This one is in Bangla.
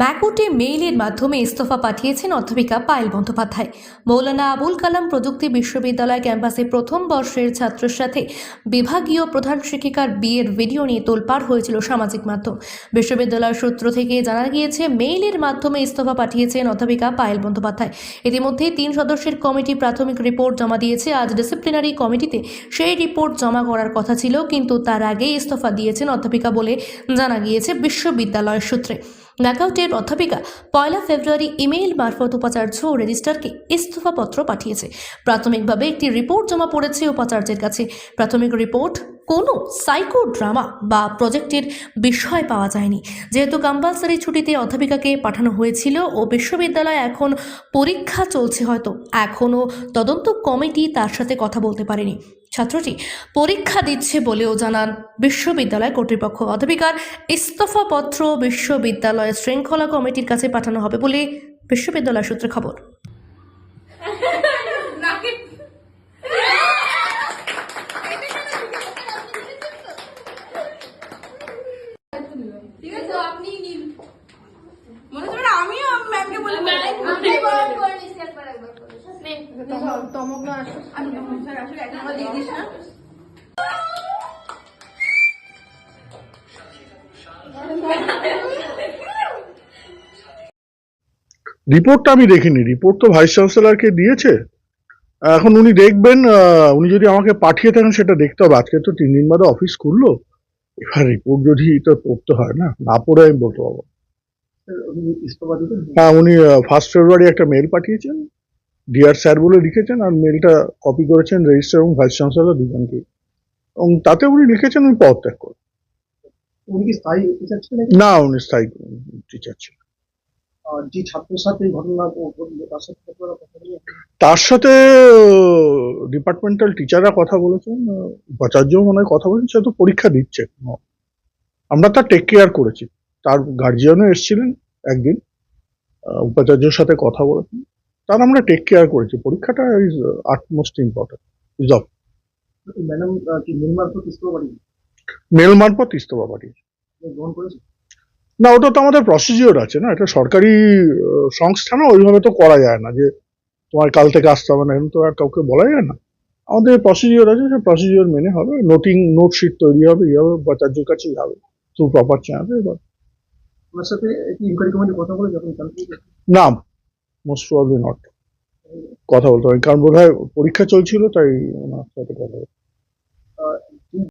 ম্যাকোটে মেইলের মাধ্যমে ইস্তফা পাঠিয়েছেন অধ্যাপিকা পায়েল বন্দ্যোপাধ্যায়। মৌলানা আবুল কালাম প্রযুক্তি বিশ্ববিদ্যালয় ক্যাম্পাসে প্রথম বর্ষের ছাত্রের সাথে বিভাগীয় প্রধান শিক্ষিকার বিয়ের ভিডিও নিয়ে তোলপাড় হয়েছিল সামাজিক মাধ্যম। বিশ্ববিদ্যালয় সূত্র থেকে জানা গিয়েছে, মেইলের মাধ্যমে ইস্তফা পাঠিয়েছেন অধ্যাপিকা পায়েল বন্দ্যোপাধ্যায়। ইতিমধ্যে তিন সদস্যের কমিটি প্রাথমিক রিপোর্ট জমা দিয়েছে। আজ ডিসিপ্লিনারি কমিটিতে সেই রিপোর্ট জমা করার কথা ছিল, কিন্তু তার আগেই ইস্তফা দিয়েছেন অধ্যাপিকা বলে জানা গিয়েছে বিশ্ববিদ্যালয়ের সূত্রে। ন্যাকাউটের অধ্যাপিকা পয়লা ফেব্রুয়ারি ইমেইল মারফত উপাচার্য ও রেজিস্ট্রারকে ইস্তফাপত্র পাঠিয়েছে। প্রাথমিকভাবে একটি রিপোর্ট জমা পড়েছে উপাচার্যের কাছে। প্রাথমিক রিপোর্ট কোনো সাইকো ড্রামা বা প্রজেক্টের বিষয় পাওয়া যায়নি। যেহেতু কম্পালসারি ছুটিতে অধ্যাপিকাকে পাঠানো হয়েছিল ও বিশ্ববিদ্যালয়ে এখন পরীক্ষা চলছে হয়তো, এখনও তদন্ত কমিটি তার সাথে কথা বলতে পারেনি। ছাত্রটি পরীক্ষা দিচ্ছে বলেও জানান বিশ্ববিদ্যালয় কর্তৃপক্ষ। অধ্যাপিকার ইস্তফাপত্র বিশ্ববিদ্যালয় শৃঙ্খলা কমিটির কাছে পাঠানো হবে বলে বিশ্ববিদ্যালয় সূত্রে খবর ঠিক আছে আপনি নিন মনে হচ্ছে না আমিও ম্যামকে বলে আসলে রিপোর্টটা আমি দেখিনি। রিপোর্ট তো ভাইস চ্যান্সেলরকে দিয়েছে। এখন উনি দেখবেন উনি যদি আমাকে পাঠিয়ে থাকেন সেটা দেখতে হবে। আজকে তো তিন দিন বাদে অফিস খুললো। এবার রিপোর্ট যদি তো পড়তে হয় না না পড়ে আমি বলতে পারব। হ্যাঁ উনি ফার্স্ট ফেব্রুয়ারি একটা মেল পাঠিয়েছেন। ডিআর স্যার বলে লিখেছেন আর মেলটা কপি করেছেন রেজিস্টার এবং ভাইস চ্যান্সেলর দুজনকে। এবং তাতে উনি লিখেছেন উনি পদত্যাগ করুন। উনি কি স্থায়ী না উনি স্থায়ী টিচার ছিলেন। আর যে ছাত্রের ঘটনা তার সাথে ডিপার্টমেন্টাল টিচাররা কথা বলেছেন উপাচার্য মনে হয় কথা বলেছেন সে তো পরীক্ষা দিচ্ছে। আমরা তার টেক কেয়ার করেছি। তার গার্জিয়ানও এসেছিলেন একদিন উপাচার্যের সাথে কথা বলেছেন। তার আমরা টেক কেয়ার করেছি। পরীক্ষাটা is utmost important is of madam কি ইস্তফা মেল মারফত ইস্তফা পাঠিয়েছে না ওটা তো আমাদের প্রসিজিওর আছে না। এটা সরকারি সংস্থা না ওইভাবে তো করা যায় না যে তোমার কাল থেকে আসতে হবে না এরকম তো আর কাউকে বলা যায় না। আমাদের প্রসিজিওর আছে সেই প্রসিজিওর মেনে হবে। নোটিং নোট শিট তৈরি হবে ইয়ে হবে উপাচার্যের কাছেই হবে থ্রু প্রপার চ্যানেলে এবার না মোস্ট প্রবলি নট কথা বলতে হবে কারণ বোধ হয় পরীক্ষা চলছিল, তাই ওনার সাথে কথা।